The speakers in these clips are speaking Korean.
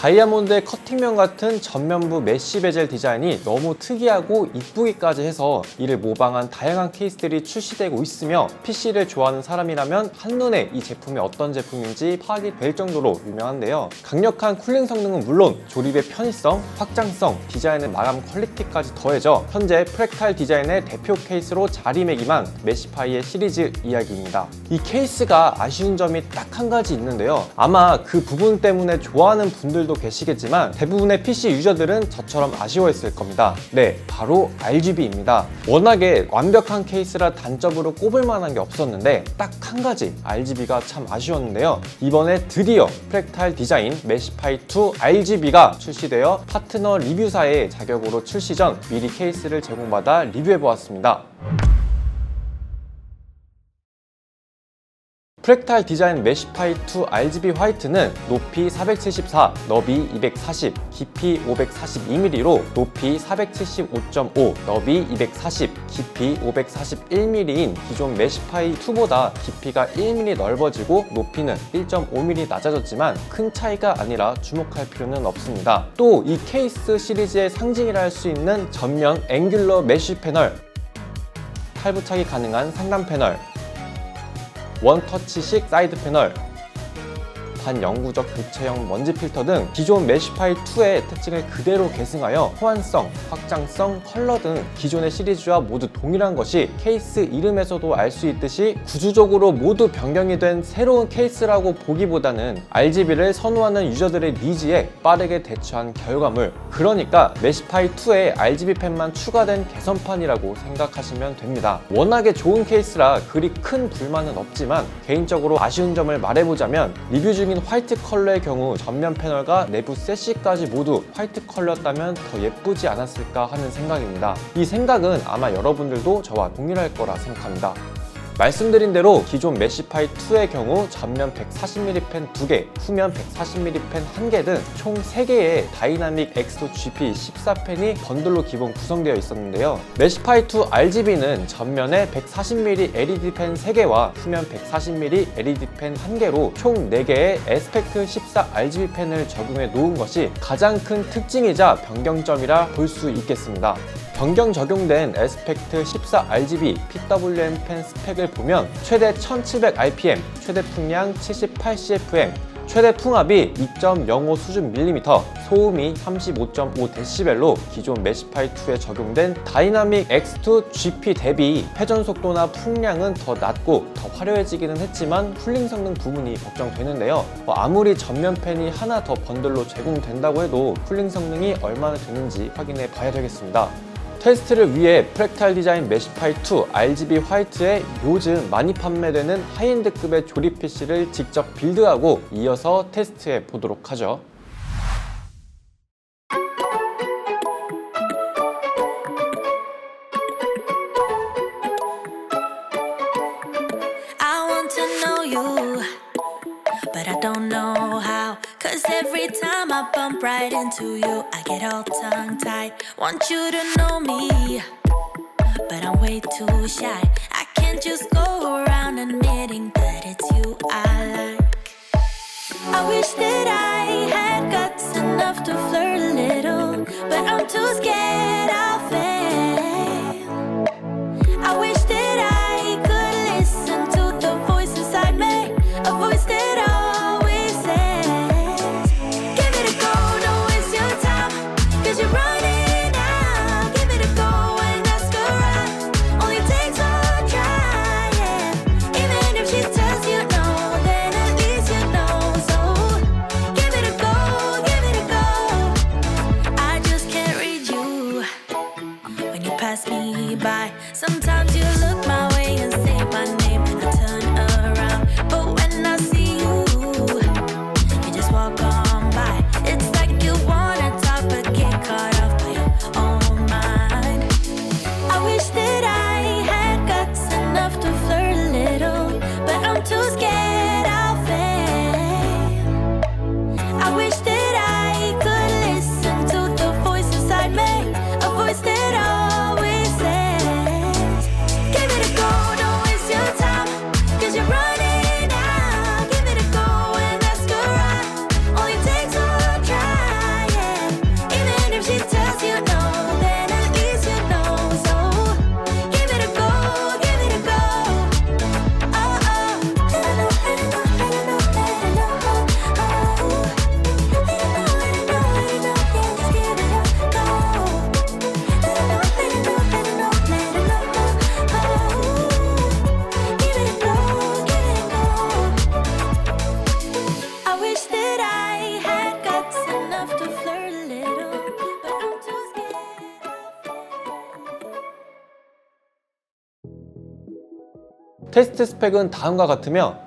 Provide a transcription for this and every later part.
다이아몬드의 커팅면 같은 전면부 메쉬 베젤 디자인이 너무 특이하고 이쁘기까지 해서 이를 모방한 다양한 케이스들이 출시되고 있으며 PC를 좋아하는 사람이라면 한눈에 이 제품이 어떤 제품인지 파악이 될 정도로 유명한데요. 강력한 쿨링 성능은 물론 조립의 편의성, 확장성, 디자인의 마감 퀄리티까지 더해져 현재 프랙탈 디자인의 대표 케이스로 자리매김한 메시파이의 시리즈 이야기입니다. 이 케이스가 아쉬운 점이 딱 한 가지 있는데요. 아마 그 부분 때문에 좋아하는 분들도 계시겠지만 대부분의 PC 유저들은 저처럼 아쉬워했을 겁니다. 네, 바로 RGB입니다. 워낙에 완벽한 케이스라 단점으로 꼽을 만한 게 없었는데 딱 한 가지 RGB가 참 아쉬웠는데요. 이번에 드디어 프랙탈 디자인 메시파이2 RGB가 출시되어 파트너 리뷰사의 자격으로 출시 전 미리 케이스를 제공받아 리뷰해보았습니다. 프랙탈 디자인 메시파이 2 RGB 화이트는 높이 474, 너비 240, 깊이 542mm로 높이 475.5, 너비 240, 깊이 541mm인 기존 메시파이 2보다 깊이가 1mm 넓어지고 높이는 1.5mm 낮아졌지만 큰 차이가 아니라 주목할 필요는 없습니다. 또 이 케이스 시리즈의 상징이라 할 수 있는 전면 앵귤러 메쉬 패널, 탈부착이 가능한 상단 패널, 원터치식 사이드 패널, 반영구적 교체형 먼지 필터 등 기존 메시파이 2의 특징을 그대로 계승하여 호환성, 확장성, 컬러 등 기존의 시리즈와 모두 동일한 것이 케이스 이름에서도 알 수 있듯이 구조적으로 모두 변경이 된 새로운 케이스라고 보기보다는 RGB를 선호하는 유저들의 니즈에 빠르게 대처한 결과물. 그러니까 메시파이 2에 RGB 펜만 추가된 개선판이라고 생각하시면 됩니다. 워낙에 좋은 케이스라 그리 큰 불만은 없지만 개인적으로 아쉬운 점을 말해보자면 리뷰 중인 화이트 컬러의 경우 전면 패널과 내부 세시까지 모두 화이트 컬러였다면 더 예쁘지 않았을까 하는 생각입니다. 이 생각은 아마 여러분들도 저와 동일할 거라 생각합니다. 말씀드린 대로 기존 메시파이 2의 경우 전면 140mm 펜 2개, 후면 140mm 펜 1개 등 총 3개의 다이나믹 엑스토 GP 14펜이 번들로 기본 구성되어 있었는데요. 메시파이 2 RGB는 전면에 140mm LED 펜 3개와 후면 140mm LED 펜 1개로 총 4개의 에스펙트 14 RGB 펜을 적용해 놓은 것이 가장 큰 특징이자 변경점이라 볼 수 있겠습니다. 변경 적용된 에스펙트 14 RGB PWM 펜 스펙을 보면 최대 1700rpm, 최대 풍량 78cfm, 최대 풍압이 2.05 수준 밀리미터, 소음이 35.5dB로 기존 메시파이2에 적용된 다이나믹 X2 GP 대비 회전 속도나 풍량은 더 낮고 더 화려해지기는 했지만 쿨링 성능 부분이 걱정되는데요. 어, 아무리 전면 펜이 하나 더 번들로 제공된다고 해도 쿨링 성능이 얼마나 되는지 확인해 봐야 되겠습니다. 테스트를 위해 프랙탈 디자인 메시파이2 RGB 화이트에 요즘 많이 판매되는 하이엔드급의 조립 PC를 직접 빌드하고 이어서 테스트해 보도록 하죠. I bump right into you, I get all tongue tied. Want you to know me, but I'm way too shy. I can't just go around admitting that it's you I like. I wish that I 테스트 스펙은 다음과 같으며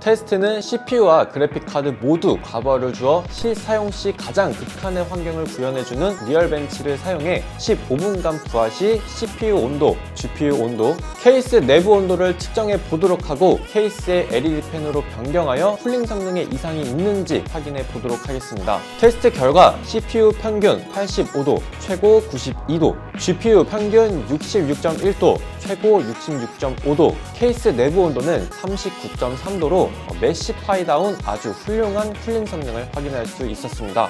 테스트는 CPU와 그래픽카드 모두 과부하를 주어 실사용 시 가장 극한의 환경을 구현해주는 리얼벤치를 사용해 15분간 부하 시 CPU 온도, GPU 온도, 케이스 내부 온도를 측정해 보도록 하고 케이스의 LED 펜으로 변경하여 쿨링 성능에 이상이 있는지 확인해 보도록 하겠습니다. 테스트 결과 CPU 평균 85도, 최고 92도, GPU 평균 66.1도, 최고 66.5도, 케이스 내부 온도는 39.3도로 메시파이다운 아주 훌륭한 쿨링 성능을 확인할 수 있었습니다.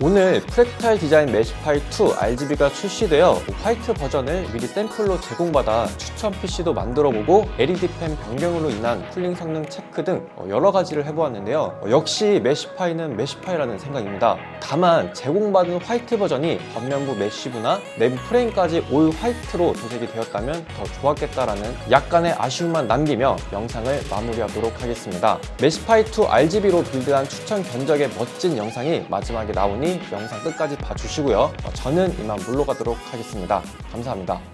오늘 프랙탈 디자인 메시파이 2 RGB가 출시되어 화이트 버전을 미리 샘플로 제공받아 추천 PC도 만들어보고 LED 펜 변경으로 인한 쿨링 성능 체크 등 여러 가지를 해보았는데요. 역시 메시파이는 메시파이라는 생각입니다. 다만 제공받은 화이트 버전이 겉면부 메쉬부나 내부 프레임까지 올 화이트로 도색이 되었다면 더 좋았겠다라는 약간의 아쉬움만 남기며 영상을 마무리하도록 하겠습니다. 메시파이 2 RGB로 빌드한 추천 견적의 멋진 영상이 마지막에 나오 니 영상 끝까지 봐주시고요. 저는 이만 물러가도록 하겠습니다. 감사합니다.